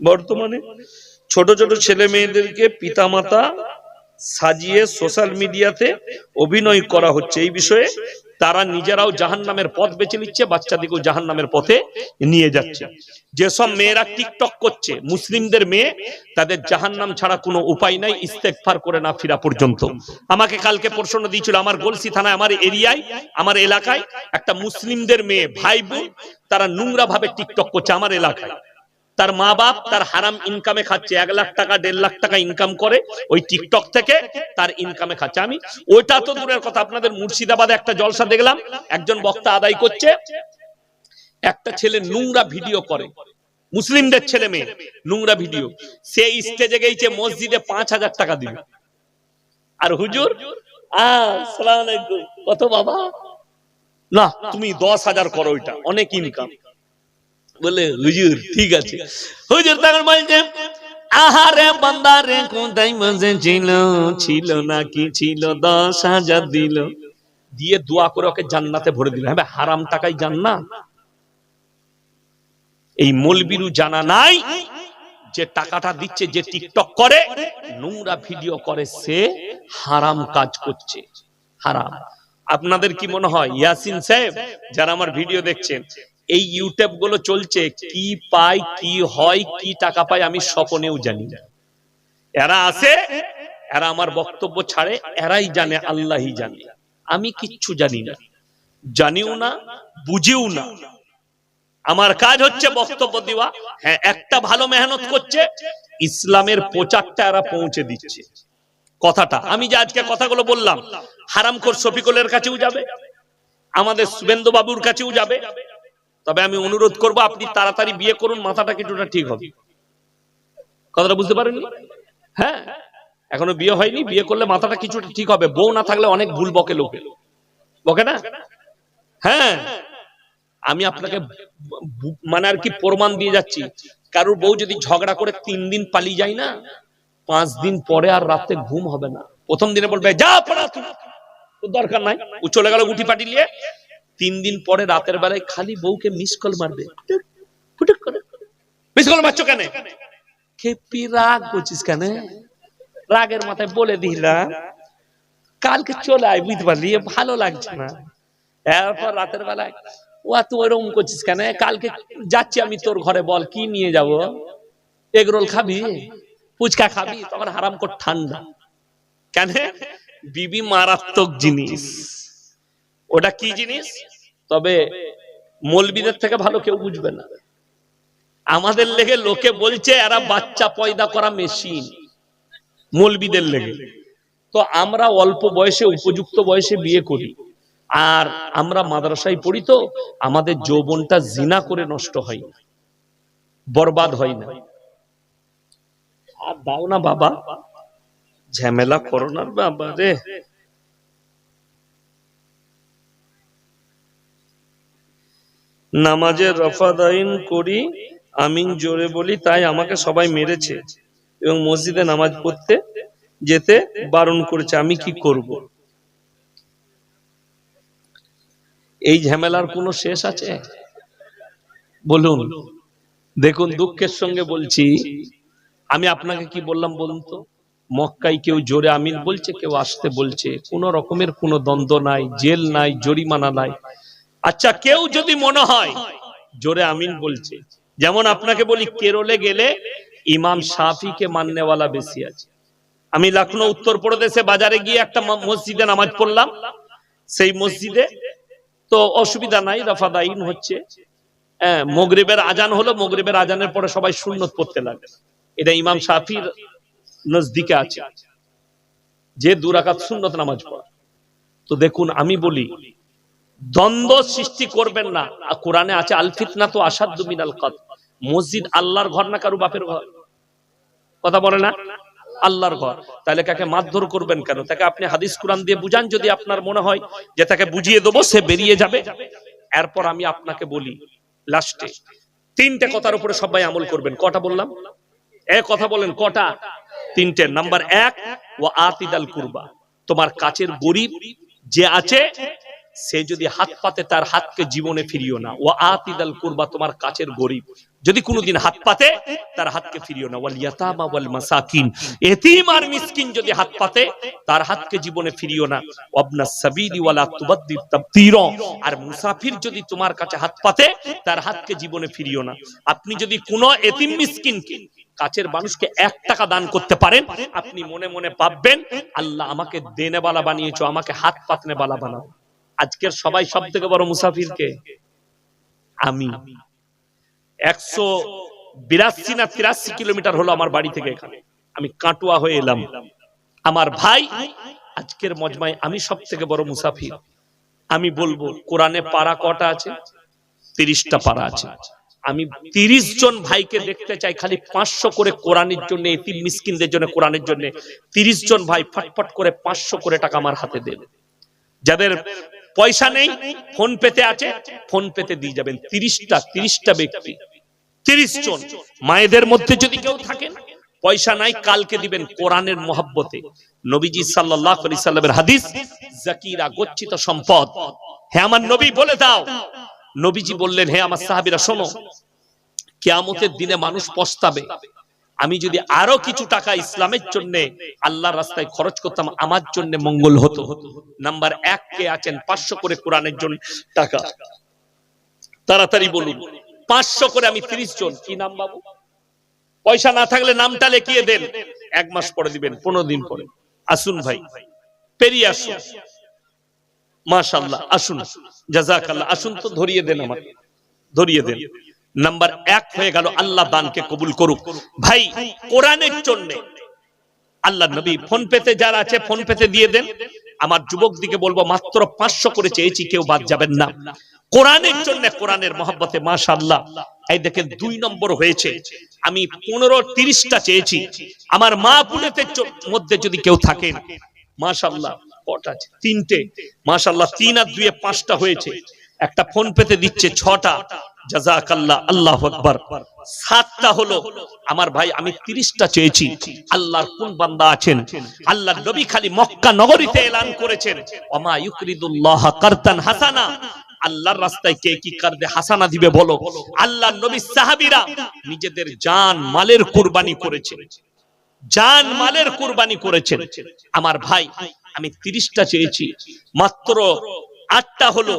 বর্তমানে ছোট ছোট ছেলে মেয়েদেরকে পিতামাতা সাজিয়ে সোশ্যাল মিডিয়াতে অভিনয় করা হচ্ছে। এই বিষয়ে তারা নিজেরাও জাহান নামের পথ বেছে নিচ্ছে, বাচ্চাদেরকেও জাহান নামের পথে নিয়ে যাচ্ছে। যেসব মেয়েরা টিকটক করছে, মুসলিমদের মেয়ে, তাদের জাহান নাম ছাড়া কোনো উপায় নাই ইস্তেকফার করে না ফিরা পর্যন্ত। আমাকে কালকে প্রশ্ন দিয়েছিল, আমার গলসি থানায়, আমার এরিয়ায়, আমার এলাকায় একটা মুসলিমদের মেয়ে, ভাই বোন, তারা নোংরা ভাবে টিকটক করছে আমার এলাকায়। তার মা বাপ তার হারাম ইনকামে খাচ্ছে, এক লাখ টাকা, দেড় লাখ টাকা ইনকাম করে ওই টিকটক থেকে তার ইনকামে খাচ্ছে। আমি ওইটা তো দূরের কথা, আপনাদের মুর্শিদাবাদে একটা জলসা দেখলাম, একজন বক্তা আদায় করছে, একটা ছেলে নোংরা ভিডিও করে, মুসলিমদের ছেলে মেয়ে, নোংরা ভিডিও। সে স্টেজে গেছে, মসজিদে পাঁচ হাজার টাকা দিবে আর হুজুর কত বাবা? না, তুমি দশ হাজার করো ওইটা, অনেক ইনকাম বলে, হুজুর, ঠিক আছে। হুজুর তখন বলছে, আহারে কোথায় বসে ছিল ছিল নাকি, ছিল দশ হাজার দিল। দিয়ে দোয়া করে ওকে জান্নাতে ভরে দিল। হ্যাঁ হারাম টাকাই এই মলবিরু জানা নাই যে টাকাটা দিচ্ছে, যে টিকটক করে, নোংরা ভিডিও করে, সে হারাম কাজ করছে। হারাম। আপনাদের কি মনে হয়, ইয়াসিন সাহেব, যারা আমার ভিডিও দেখছেন এই ইউটিউবগুলো চলছে, কি পায় কি হয়, কি টাকা পায় আমি স্বপনেও জানি এরা আছে, এরা আমার বক্তব্য ছাড়ে, এরাই জানে, আল্লাহই জানে। আমি কিচ্ছু জানি না। জানিও না, বুঝিও না। আমার কাজ হচ্ছে বক্তব্য দেওয়া। হ্যাঁ একটা ভালো মেহনত করছে, ইসলামের প্রচারটা এরা পৌঁছে দিচ্ছে। কথাটা, আমি যে আজকে কথাগুলো বললাম, হারামখোর শফিকুলের কাছেও যাবে, আমাদের শুভেন্দু বাবুর কাছেও যাবে তবে আমি অনুরোধ করব, আপনি তাড়াতাড়ি বিয়ে করুন, মাথাটা কিছুটা ঠিক হবে। কথাটা বুঝতে পারেননি? হ্যাঁ এখনও বিয়ে হয়নি, বিয়ে করলে মাথাটা কিছুটা ঠিক হবে। বউ না থাকলে অনেক ভুল বকে লোকে। বকে না? হ্যাঁ আমি আপনাকে মানে আর কি প্রমাণ দিয়ে যাচ্ছি। কারোর বউ যদি ঝগড়া করে তিন দিন পালিয়ে যায় না, পাঁচ দিন পরে আর রাতে ঘুম হবে না। প্রথম দিনে বলবে, যা তুই দরকার নাই। ও চলে গেল উঠি পাটি নিয়ে। তিন দিন পরে রাতের বেলায় খালি বউকে মিস কল মারবে। মিস কল মারছো কেন? খেপি রাগ করছিস কেন? রাগের মাথায় বলে দিলাম কালকে চলে আয় বুঝতে পারলি ভালো লাগছে না। এরপর রাতের বেলায় ও তুই ওরকম করছিস কেন? কালকে যাচ্ছি আমি তোর ঘরে বল কি নিয়ে যাব? এগ রোল খাবি? ফুচকা খাবি? তখন হারাম কর ঠান্ডা। কেন? বিবি মারাত্মক জিনিস। ওটা কি জিনিস? তবে মলবিদের থেকে ভালো কেউ বুঝবে না। আমাদের লেগে লোকে বলছে, এরা বাচ্চা পয়দা করা মেশিন মলবিদের লেগে। তো আমরা অল্প বয়সে, উপযুক্ত বয়সে বিয়ে করি। আর আমরা মাদ্রাসায় পড়ি তো, আমাদের যৌবনটা জিনা করে নষ্ট হয় না, বরবাদ হয় না। আর দাও না বাবা, ঝামেলা করোনার বাবা রে। নামাজের রফাদাইন করি আমিন জোরে বলি তাই আমাকে সবাই মেরেছে এবং মসজিদে নামাজ পড়তে যেতে বারণ করেছে আমি কি করব? এই ঝামেলার কোনো শেষ আছে? বলুন। দেখুন দুঃখের সঙ্গে বলছি আমি আপনাকে কি বললাম বলুন তো? মক্কায় কেউ জোরে আমিন বলছে কেউ আসতে বলছে কোন রকমের কোনো দ্বন্দ্ব নাই জেল নাই জরিমানা নাই। আচ্ছা কেউ যদি মনে হয়, জোরে আমিন বলছে, যেমন আপনাকে বলি, কেরলে গেলে ইমাম শাফিকে মাননেওয়ালা বেশি আছে। আমি লখনৌ উত্তরপ্রদেশে বাজারে গিয়ে একটা মসজিদে নামাজ পড়লাম। সেই মসজিদে তো অসুবিধা নাই, রফাদাইন হচ্ছে। হ্যাঁ মগরিবের আজান হলো, মগরিবের আজানের পরে সবাই সুন্নত পড়তে লাগে এটা ইমাম শাফির নজদিকে আছে। যে দুরাকাত সুন্নত নামাজ পড়া। তো দেখুন, আমি বলি দ্বন্দ্ব সৃষ্টি করবেন না। কোরআনে আছে আল ফিতনা তো আসাদ্দু মিনাল কত মসজিদ আল্লাহর ঘর না কারও বাপের ঘর? কথা বলে না? আল্লাহর ঘর। তাহলে কাকে মারধর করবেন কেন? তাকে আপনি হাদিস কোরআন দিয়ে বুঝান যদি আপনার মনে হয় যে তাকে বুঝিয়ে দেবো, সে বেরিয়ে যাবে। এরপর আমি আপনাকে বলি, লাস্টে, তিনটে কথার উপরে সবাই আমল করবেন। কটা বললাম? এ কথা বলেন, কটা? তিনটে। নাম্বার এক ও আতিদাল কুরবা। তোমার কাছের গরিব যে আছে সে যদি হাত পাতে তার হাতকে জীবনে ফিরিও না। ও আতিদাল কুরবা, তোমার কাছের গরিব। যদি কোনোদিন হাত পাতে, তার হাতকে ফিরিও না। ওয়াল ইয়াতামা ওয়াল মাসাকিন। এতিম আর মিসকিন যদি হাত পাতে, তার হাতকে জীবনে ফিরিও না। ওয়াবনা সাবিলি ওয়ালা তুবাদ্দির তাবদীরা আর মুসাফির যদি তোমার কাছে হাত পাতে, তার হাতকে জীবনে ফিরিও না। আপনি যদি কোনো এতিম মিসকিনকে কাছের মানুষকে এক টাকা দান করতে পারেন, আপনি মনে মনে ভাববেন, আল্লাহ আমাকে দেনেবালা বানিয়েছো, আমাকে হাত পাতনে বালা বানাও। আজকের সবাই সব থেকে বড় মুসাফিরকে? আমি। একশো বিরাশি না তিরাশি কিলোমিটার হলো আমার বাড়ি থেকে এখানে। আমি কাটুয়া হয়ে এলাম। আমার ভাই আজকের মজমায় আমি সব থেকে বড় মুসাফির। আমি বলব, কোরআনে পারা কটা আছে? তিরিশটা পারা আছে। আমি তিরিশ জন ভাইকে দেখতে চাই, খালি পাঁচশো করে কোরআনের জন্য, এতিম মিসকিনদের জন্য কোরআনের জন্য। তিরিশ জন ভাই ফটফট করে পাঁচশো করে টাকা আমার হাতে দেবে। যাদের পয়সা নেই ফোন পেতে আছে ফোন পেতে দিয়ে যাবেন তিরিশটা তিরিশটা ব্যক্তি। তিরিশ জন। মায়েদের মধ্যে যদি কেউ থাকেন পয়সা নাই কালকে দিবেন কোরআনের মহাব্বতে। নবীজি সাল্লাল্লাহু আলাইহি সাল্লামের হাদিস জাকিরা গচ্ছিত সম্পদ। হে আমার নবী বলে দাও। নবীজি বললেন হে আমার সাহাবীরা শোনো। কিয়ামতের দিনে মানুষ পস্তাবে। আমি যদি আরও কিছু টাকা ইসলামের জন্য আল্লাহর রাস্তায় খরচ করতাম, আমার জন্য মঙ্গল হতো। নাম্বার এক কে আছেন? পাঁচশো করে কোরআনের জন্য টাকা। তাড়াতাড়ি বলুন। পাঁচশো করে আমি তিরিশ জন। কি নাম বাবু? পয়সা না থাকলে নামটা লেখিয়ে দেন। এক মাস পরে দিবেন, পনেরো দিন পরে। আসুন ভাই, পেরিয়ে আসুন। মাশাল্লাহ আসুন। জাজাকাল্লাহ আসুন তো ধরিয়ে দেন আমাকে। ধরিয়ে দেন। নাম্বার এক হয়ে গেল, আল্লাহ দানকে কবুল করুক। ভাই, কোরআনের জন্য আল্লাহ নবী ফোন পেতে যারা আছে, ফোন পেতে দিয়ে দেন। আমার যুবক দিকে বলব, মাত্র পাঁচশো করে চেয়েছি, কেউ বাদ যাবেন না। কোরআনের জন্য কোরআনের মহব্বতে মাশাল্লাহ এই দেখেন দুই নম্বর হয়েছে। আমি পনেরো, তিরিশটা চেয়েছি। আমার মা পুনেতের চ- মধ্যে যদি কেউ থাকেন মাশাল্লাহ কটা তিনটে। মাশাল্লাহ তিন আর দুয়ে পাঁচটা হয়েছে। একটা ফোন পেতে দিচ্ছে ছটা। জাজাকাল্লাহ আল্লাহ সাতটা হলো, আমার ভাই, আমি তিরিশটা চেয়েছি। আল্লাহর কোন বান্দা আছেন? আল্লাহ নবী খালি মক্কা নগরীতে এলান করেছেন। ইউকরিদুল্লাহ কারতান হাসানা। আল্লাহর রাস্তায় কে কি হাসানা দিবে বলো। নবী সাহাবীরা নিজেদের জান, মালের কুরবানি করেছেন। জান, মালের কুরবানি করেছেন। আমার ভাই, আমি তিরিশটা চেয়েছি। মাত্র আটটা হলো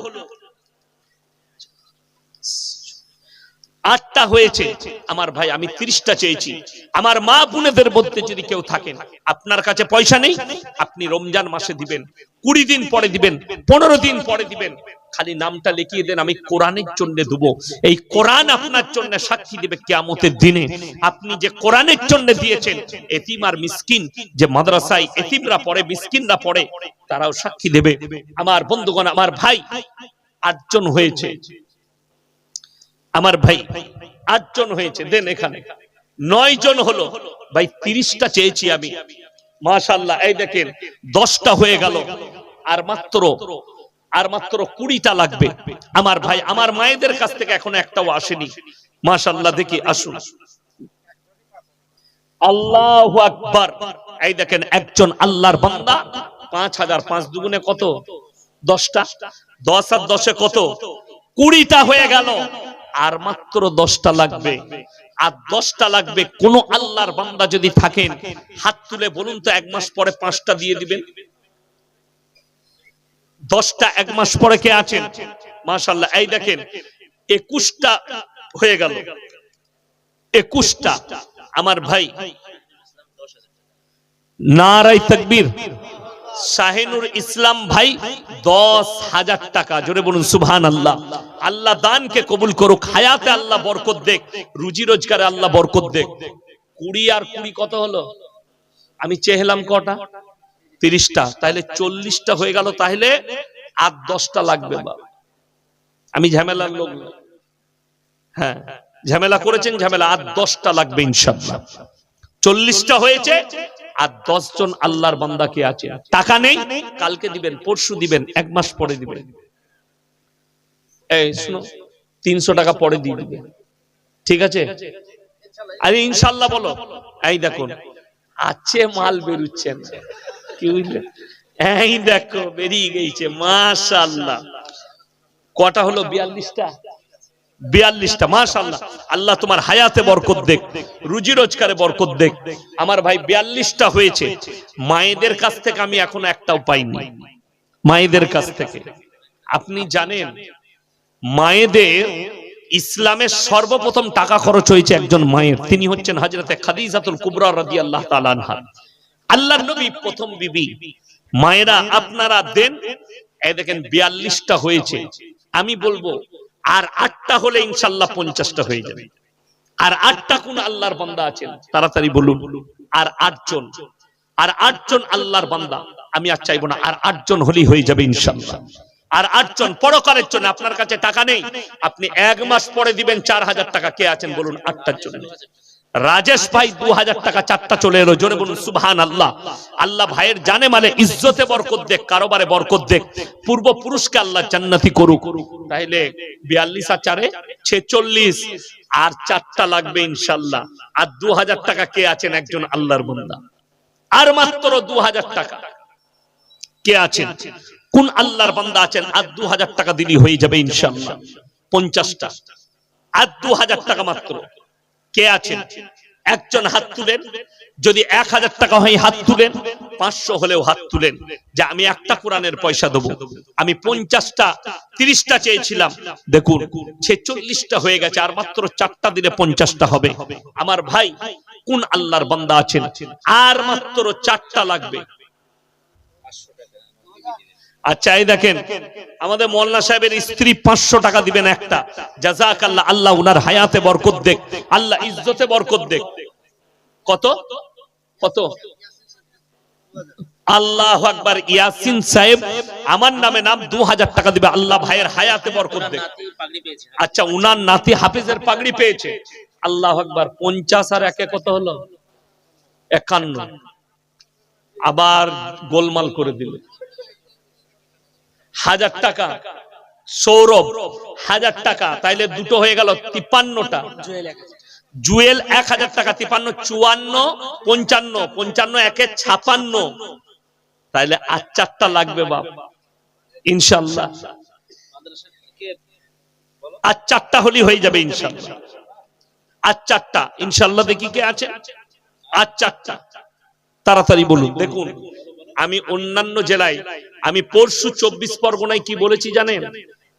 আটটা হয়েছে। আমার ভাই, আমি তিরিশটা চেয়েছি। আমার মা বোনেদের মধ্যে যদি কেউ থাকেন, আপনার কাছে পয়সা নেই, আপনি রমজান মাসে দিবেন, কুড়ি দিন পরে দিবেন, পনেরো দিন পরে দিবেন। খালি নামটা লিখিয়ে দেন, আমি কোরআনের জন্য দেব। এই কোরআন আপনার জন্য সাক্ষী দেবে কিয়ামতের দিনে। আপনি যে কোরআনের জন্য দিয়েছেন, এতিম আর মিসকিন, যে মাদ্রাসায় এতিমরা পড়ে, মিসকিনরা পড়ে, তারাও সাক্ষী দেবে। আমার বন্ধুগণ, আমার ভাই, আটজন হয়েছে। আমার ভাই আটজন হয়েছে, দেন এখানে। নয় জন হলো, ভাই, তিরিশটা চেয়েছি আমি। মাশাল্লাহ এই দেখেন, দশটা হয়ে গেল, আর মাত্র আর মাত্র কুড়িটা লাগবে। আমার ভাই, আমার মায়েদের কাছ থেকে এখনও একটাও আসেনি। মাশাল্লাহ দেখি, আসুন। আল্লাহ আকবার। এই দেখেন, একজন আল্লাহর বান্দা, পাঁচ হাজার পাঁচ দুগুণে কত? দশটা? দশ আর দশে কত? কুড়িটা হয়ে গেল। আর মাত্র দশটা লাগবে। আর দশটা লাগবে, কোন আল্লাহর বান্দা যদি থাকেন, হাত তুলে বলুন তো, এক মাস পরে পাঁচটা দিয়ে দিবেন? দশটা এক মাস পরে কে আছেন? মাশাল্লাহ এই দেখেন, একুশটা হয়ে গেল। একুশটা। আমার ভাই নারাই তকবীর। শাহিনুর ইসলাম ভাই দশ হাজার টাকা। জোরে বলুন সুবহান আল্লাহ আল্লাহ দানকে কবুল করুক, হায়াতে আল্লাহ বরকত দেখ, রুজি রোজগারে আল্লাহ বরকত দেখ। কুড়ি আর কুড়ি কত হলো? আমি চেহলাম কটা? তিরিশটা। তাহলে চল্লিশটা হয়ে গেল তাহলে আর দশটা লাগবে বাবা আমি ঝামেলার লোক হ্যাঁ ঝামেলা করেছেন, ঝামেলা আর দশটা লাগবে ইনশাল্লাহ চল্লিশটা হয়েছে আর দশ জন আল্লাহর বান্দা কে আছে। টাকা নেই, কালকে দিবেন, পরশু দিবেন, এক মাস পরে দিবেন। এই শুনো, তিনশো টাকা পরে দিয়ে দিবে ঠিক আছে? আরে ইনশাল্লাহ বলো। এই দেখুন আছে মাল বেরুচ্ছে কি এই দেখো, বেরিয়ে গেছে মাশাল্লাহ কটা হলো? বিয়াল্লিশটা? বিয়াল্লিশটা মাশাল্লাহ আল্লাহ তোমার হায়াতে বরকত দেখ, রুজি রোজগারে বরকত দেখ। আমার ভাই বিয়াল্লিশটা হয়েছে। মায়েদের কাছ থেকে আমি এখনও একটাও পাইনি। মায়েদের কাছ থেকে। আপনি জানেন, মায়েদের ইসলামের সর্বপ্রথম টাকা খরচ হয়েছে একজন মায়ের। তিনি হচ্ছেন হাজরতে খাদিজাতুল কুবরা রাদিয়াল্লাহু তাআলা আনহা। আল্লাহর নবী প্রথম বিবি। মায়েরা আপনারা দেন। এই দেখেন, বিয়াল্লিশটা হয়েছে। আমি বলব আর আটটা হলে ইনশাল্লাহ পঞ্চাশটা হয়ে যাবে। আর আটটা কোন আল্লাহর বান্দা আছেন? তাড়াতাড়ি বলুন। আর আটজন। আর আটজন আল্লাহর বান্দা। আমি আর চাইব না। আর আটজন হলেই হয়ে যাবে ইনশাল্লাহ। আর আটজন পরকালের জন্য আপনার কাছে টাকা নেই। আপনি এক মাস পরে দিবেন চার হাজার টাকা। কে আছেন বলুন? আটটার জন্য। রাজেশ ভাই দু হাজার টাকা চারটা চলে এলো। জোরে বলুন সুবহান আল্লাহ আল্লাহ ভাইয়ের জানে মানে ইজ্জতে বরকত দেখ কারোবারে বরকত দেখ। পূর্বপুরুষকে আল্লাহ জান্নাতি করুক। তাইলে বিয়াল্লিশ আর চারে ছেচল্লিশ। আর চারটা লাগবে ইনশাল্লাহ। আর দু হাজার টাকা কে আছেন? একজন আল্লাহর বন্দা। আর মাত্র দু হাজার টাকা। কে আছেন? কোন আল্লাহর বান্দা আছেন? আর দু হাজার টাকা দিলি হয়ে যাবে ইনশাল্লাহ। পঞ্চাশটা। আর দু হাজার টাকা মাত্র। কে আছেন? একজন হাত তুলেন, যদি এক হাজার টাকা হয় হাত তুলেন, পাঁচশো হলেও হাত তুলেন, যে আমি একটা কোরআনের পয়সা দেবো। আমি পঞ্চাশটা, তিরিশটা চেয়েছিলাম। দেখুন ছেচল্লিশটা হয়ে গেছে, আর মাত্র চারটা দিনে পঞ্চাশটা হবে। আমার ভাই কোন আল্লাহর বান্দা আছেন? আর মাত্র চারটা লাগবে। আচ্ছা এই দেখেন, আমাদের মোল্লা সাহেবের স্ত্রী পাঁচশো টাকা দিবেন একটা। জাজাক আল্লাহ আল্লাহ উনার হায়াতে বরকত দেখ, আল্লাহ ইজ্জতে বরকত দেখ। কত? কত? আল্লাহ আকবার, ইয়াসিন সাহেব আমার নামে নাম দু হাজার টাকা দিবে, আল্লাহ ভাইয়ের হায়াতে বরকত দেখ। আচ্ছা উনার নাতি হাফিজের পাগড়ি পেয়েছে। আল্লাহ আকবার, পঞ্চাশ আর একে কত হলো? একান্ন। আবার গোলমাল করে দিলে। হাজার টাকা। সৌরভ, হাজার টাকা। তাইলে দুটো হয়ে গেল তিপ্পান্নটা। জুয়েল এক হাজার টাকা, তিপ্পান্ন, চুয়ান্ন, পঞ্চান্ন। পঞ্চান্ন, একে ছাপান্ন। তাইলে আর চারটা লাগবে বাপ। ইনশাল্লাহ। আর চারটা হলি হয়ে যাবে ইনশাল্লাহ। আর চারটা। ইনশাল্লাহ দেখি কে আছে। আর চারটা। তাড়াতাড়ি বলুন। দেখুন, আমি অন্যান্য জেলায় আমি পরশু চব্বিশ পরগনায় কি বলেছি জানেন?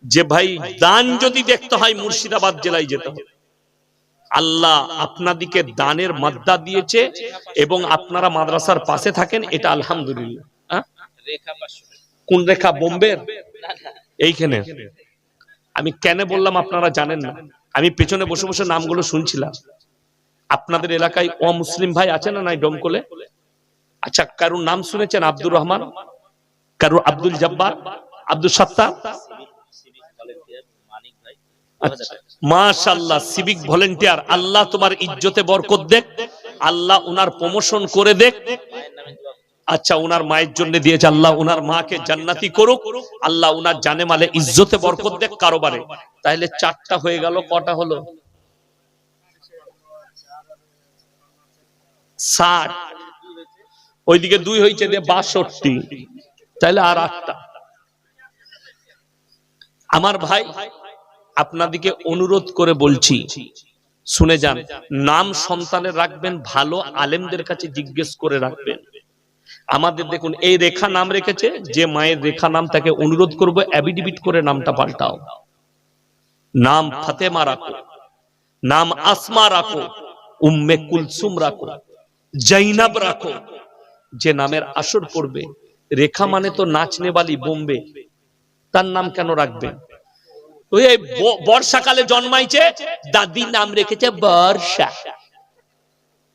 যে ভাই দান যদি দেখতে হয় মুর্শিদাবাদ জেলায় যেতে হবে। আল্লাহ আপনাদিকে দানের মাদ্দা দিয়েছে এবং আপনারা মাদ্রাসার পাশে থাকেন এটা আলহামদুলিল্লাহ। হ্যাঁ? কোন রেখা বোম্বের? এইখানে। আমি কেন বললাম আপনারা জানেন না? আমি পেছনে বসে বসে নামগুলো শুনছিলাম। আপনাদের এলাকায় অমুসলিম ভাই আছে না নাই ডমকলে? আচ্ছা কারুর নাম শুনেছেন? আব্দুর রহমান? কারুর আব্দুল জব্বার, আব্দুল সত্তার। মাশাল্লাহ সিভিক ভলেন্টিয়ার আল্লাহ তোমার ইজ্জতে বরকত দেখ, আল্লাহ প্রমোশন করে দেখ। আচ্ছা মায়ের জন্য দিয়েছে, আল্লাহ মাকে জান্নাতি করুক, আল্লাহ জানে মালে ইজ্জতে বরকত দেখ কারোবারে। তাহলে চারটা হয়ে গেল, কটা হলো? ষাট। ওইদিকে দুই হয়েছে দিয়ে বাষট্টি। তাহলে আর আটটা। আমার ভাই, আপনাদিকে অনুরোধ করে বলছি, শুনে যান, নাম সন্তানের রাখবেন, ভালো আলেমদের কাছে জিজ্ঞেস করে রাখবেন। আমাদের দেখুন, এই রেখা নাম রেখেছে, যে মায়ের রেখা নাম তাকে অনুরোধ করব অ্যাবিডিবিট করে নামটা পাল্টাও। নাম ফাতেমা রাখো, নাম আসমা রাখো, উম্মে কুলসুম রাখো, জৈনাব রাখো, যে নামের আসর পড়বে রেখা মানে তো নাচনেবালি বোম্বে। তার নাম কেন রাখবেন ওই বর্ষাকালে জন্মাইছে, দাদি নাম রেখেছে বর্ষা।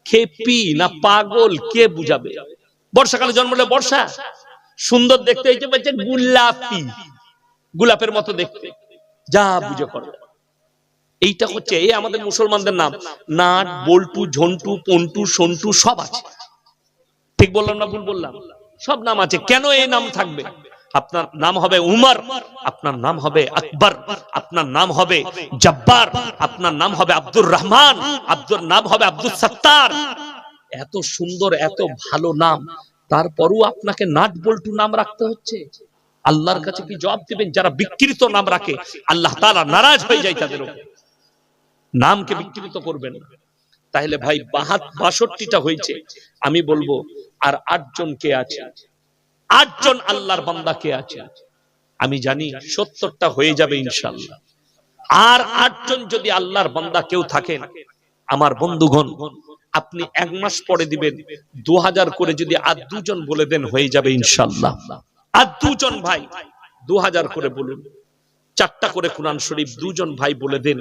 খেপি না পাগল, কে বুঝাবে? বর্ষাকালে জন্মলে বর্ষা। সুন্দর দেখতে হয়েছে গোলাপি। গোলাপের মতো দেখতে। যা বুঝে করো। এইটা হচ্ছে এই আমাদের মুসলমানদের নাম। নাট, বল্টু, ঝন্টু, পন্টু, সন্টু সব আছে। ঠিক বললাম না ভুল বললাম? সব নাম আছে। কেন এই নাম থাকবে? আপনার নাম হবে উমর আপনার নাম হবে আকবর আপনার নাম হবে জব্বার আপনার নাম হবে আব্দুর রহমান আব্দুর নাম হবে আব্দুল সত্তার। এত সুন্দর এত ভালো নাম। তারপরও আপনাকে নাট বল্টু নাম রাখতে হচ্ছে। আল্লাহর কাছে কি জবাব দিবেন? যারা বিকৃত নাম রাখে আল্লাহ তাআলা নারাজ হয়ে যায় তাদের নামকে বিকৃত করবেন না। তাহলে ভাই বাহাত বাষট্টিটা হয়েছে। আমি বলব, আর আটজন কে আছে? আটজন আল্লাহর বান্দা কে আছে? আমি জানি সত্তরটা হয়ে যাবে ইনশাল্লাহ আর আটজন যদি আল্লাহর বান্দা কেউ থাকেন, আমার বন্ধুগণ, আপনি এক মাস পরে দিবেন দু হাজার করে যদি আর দুজন বলে দেন হয়ে যাবে ইনশাল্লাহ আর দুজন ভাই দু হাজার করে বলুন, চারটা করে কোরআন শরীফ দুজন ভাই বলে দেন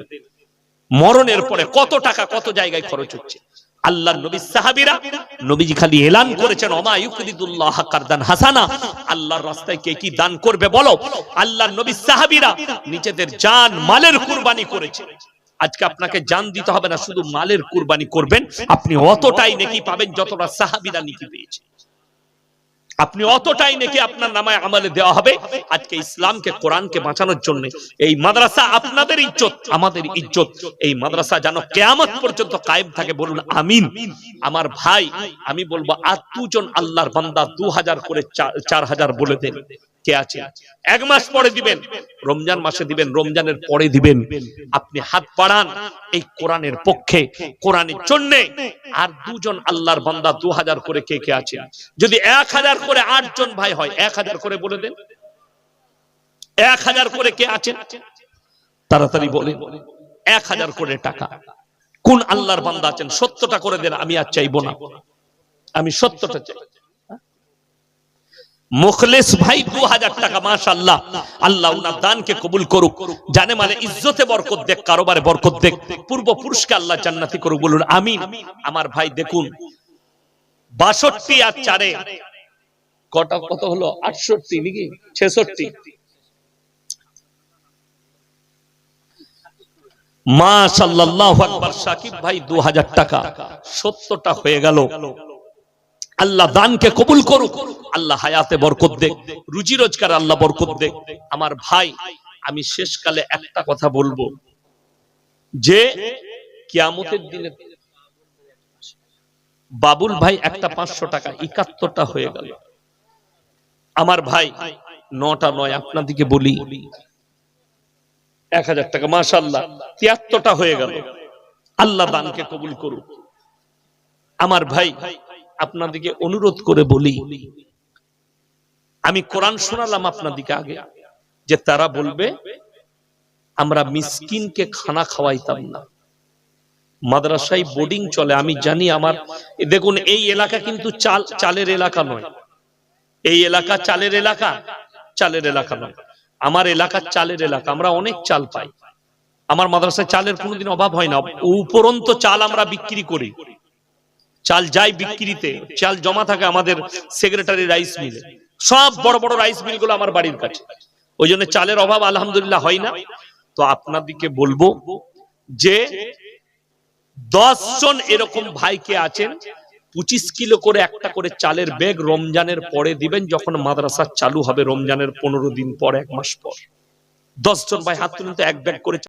মরণের পরে কত টাকা, কত জায়গায় খরচ হচ্ছে? আল্লাহ নবী সাহাবীরা নবীজি খালি এলান করেছেন, ওমা ইউকরিদুল্লাহ কারদান হাসানা। আল্লাহর রাস্তায় কে কি দান করবে বলো? আল্লাহ নবী সাহাবীরা নিজেদের জান, মালের কুরবানি করেছে। আজকে আপনাকে জান দিতে হবে না, শুধু মালের কুরবানি করবেন। আপনি অতটাই নেকি পাবেন যতটা সাহাবিরা নেকি পেয়েছে। আপনি অতটাই নাকি আপনার নামায় আমলে দেওয়া হবে? আজকে ইসলামকে, কোরআনকে বাঁচানোর জন্য এই মাদ্রাসা আপনাদের ইজ্জত, আমাদের ইজ্জত। এই মাদ্রাসা যেন কেয়ামত পর্যন্ত কায়েম থাকে বলুন আমিন। আমার ভাই, আমি বলব, আর দুজন আল্লাহর বান্দা দু হাজার করে চার হাজার বলে দেন। কে আছে? এক মাস পরে দিবেন, রমজান মাসে দিবেন, রমজানের পরে দিবেন। আপনি হাত বাড়ান এই কোরআনের পক্ষে, কোরআনের জন্য। আর দুজন আল্লাহর বান্দা দু হাজার করে কে কে আছে? যদি এক হাজার করে আটজন ভাই হয়, এক হাজার করে বলে দেন। এক হাজার করে কে আছেন তাড়াতাড়ি বলে এক হাজার করে টাকা। কোন আল্লাহর বান্দা আছেন? সত্যটা করে দেন, আমি আর চাইব না। আমি সত্যটা চাই। মুখলেস ভাই দু হাজার টাকা মাশাল্লাহ আল্লাহ উনার দানকে কবুল করুক। জানে মানে ইজ্জতে বরকত দেখ, কারোবারে বরকত দেখ। পূর্বপুরুষকে আল্লাহ জান্নাতি করুক বলুন, আমিন। আমার ভাই, দেখুন, বাষট্টি আর চারে। কটা, কত হলো? আটষট্টি নাকি? ছেষট্টি। মা সাল্লাল্লাহু আকবার। সাকিব ভাই, দু হাজার টাকা। সত্তরটা হয়ে গেল। আল্লাহ দানকে কবুল করুক। আল্লাহ হায়াতে বরকত দেখ রুজি রোজগার আল্লাহ বরকত দেখ আমার ভাই, আমি শেষকালে একটা কথা বলব। যে কিয়ামতের দিনে বাবুল ভাই একটা পাঁচশো টাকা, একাত্তরটা হয়ে গেল। আমার ভাই, নটা নয়, আপনাদিকে বলি। এক হাজার টাকা মাশাল্লাহ তিয়াত্তরটা হয়ে গেল। আল্লাহ দানকে কবুল করুক। আমার ভাই আপনাদিকে অনুরোধ করে বলি, আমি কোরআন শোনালাম আপনাদিকে আগে, যে তারা বলবে, আমরা মিসকিনকে খানা খাওয়াইতাম না। মাদ্রাসায় বোর্ডিং চলে, আমি জানি আমার দেখুন, এই এলাকা কিন্তু চাল, চালের এলাকা নয়। এই এলাকা চালের এলাকা চালের এলাকা নয়। আমার এলাকা চালের এলাকা, আমরা অনেক চাল পাই। আমার মাদ্রাসায় চালের কোনোদিন অভাব হয় না। উপরন্ত চাল আমরা বিক্রি করি। চাল যায় বিক্রিতে, চাল জমা থাকে আমাদের সেক্রেটারি রাইস মিলে সব বড় বড় রাইস মিলগুলো আমার বাড়ির কাছে। ওই জন্য চালের অভাব আলহামদুলিল্লাহ হয় না। তো আপনাদিকে বলব যে, দশ জন এরকম ভাইকে আছেন, পঁচিশ কিলো করে একটা করে চালের ব্যাগ রমজানের পরে দিবেন, যখন মাদ্রাসা চালু হবে রমজানের পনেরো দিন পর, এক মাস পর। দশ জন ভাই হাত তুলুন তো, এক ব্যাগ করে